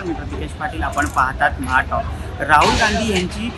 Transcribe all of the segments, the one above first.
नमस्कार मी प्रतिकेश पाटील. आपण पाहतात महाटॉप राहुल गांधी यांची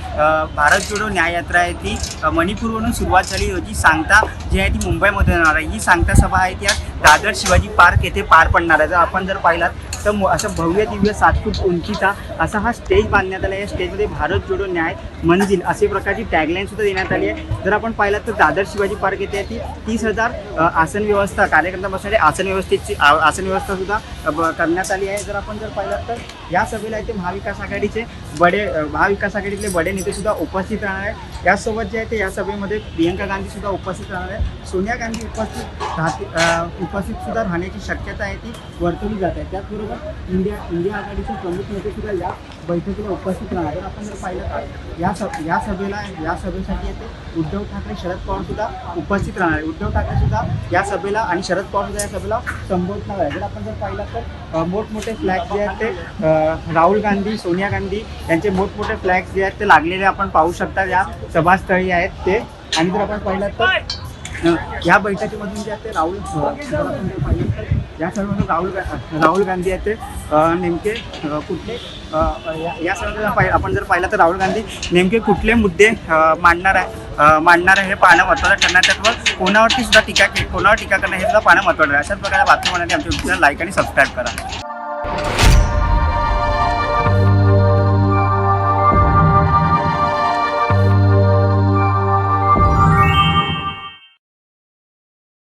भारत जोडो न्याययात्रा आहे ती मणिपूरवरून सुरुवात झाली. होती सांगता जी आहे ती मुंबईमध्ये होणार आहे. ही सांगता सभा आहे ती आज दादर शिवाजी पार्क येथे पार पडणार आहे. जर आपण जर पाहिलात तर मो- असं भव्य दिव्य सात फूट उंचीचा असा हा स्टेज बांधण्यात आला आहे. या स्टेजमध्ये भारत जोडो न्याय मंजिल असे प्रकारची टॅगलाईन सुद्धा देण्यात आली आहे. जर आपण पाहिलं तर दादर शिवाजी पार्क येथे आहे ती तीस हजार आसन व्यवस्था कार्यकर्ता बसणारे आसन व्यवस्थेची आसन व्यवस्था सुद्धा ब- करण्यात आली आहे. जर आपण जर पाहिलात तर या सभेला इथे महाविकास आघाडीचे बडे महाविकास आघाडीतले बडे नेते सुद्धा उपस्थित राहणार आहे यासोबत जे आहे ते या सभेमध्ये प्रियंका गांधी सुद्धा उपस्थित राहणार आहे सोनिया गांधी उपस्थित राहते उपस्थितसुद्धा उपस्थित सुद्धा राहण्याची शक्यता आहे ती वर्तवली जात आहे. त्याचबरोबर इंडिया इंडिया आघाडीचे प्रमुख नेते सुद्धा या बैठकीला उपस्थित राहणार आपण जर पाहिलं तर या सभ या सभेला या सभेसाठी येते उद्धव ठाकरे शरद पवार सुद्धा उपस्थित राहणार आहे उद्धव ठाकरे सुद्धा या सभेला आणि शरद पवार सुद्धा या सभेला संबोधणार आहे जर आपण जर पाहिलं तर मोठमोठे फ्लॅग्स जे आहेत ते राहुल गांधी सोनिया गांधी यांचे मोठमोठे फ्लॅग्स जे आहेत ते लागलेले आपण पाहू शकता. या सभास्थळी आहेत ते. आणि जर आपण पाहिलं तर या बैठकीमधून जे आहे ते राहुल या सर्वांना राहुल गा- राहुल गांधी आहेत ते. नेमके कुठले या- या सर्व आपण जर पाहिलं तर राहुल गांधी नेमके कुठले मुद्दे मांडणार आहे मांडणार आहे हे पाहणं महत्त्वाचं. ठरणार त्याचबरोबर कोणावरती सुद्धा टीका कोणावर टीका करणं हे सुद्धा पाहणं महत्त्वाचं आहे. अशाच प्रकारे बातमी होण्यासाठी आमच्या लाईक आणि सबस्क्राईब करा.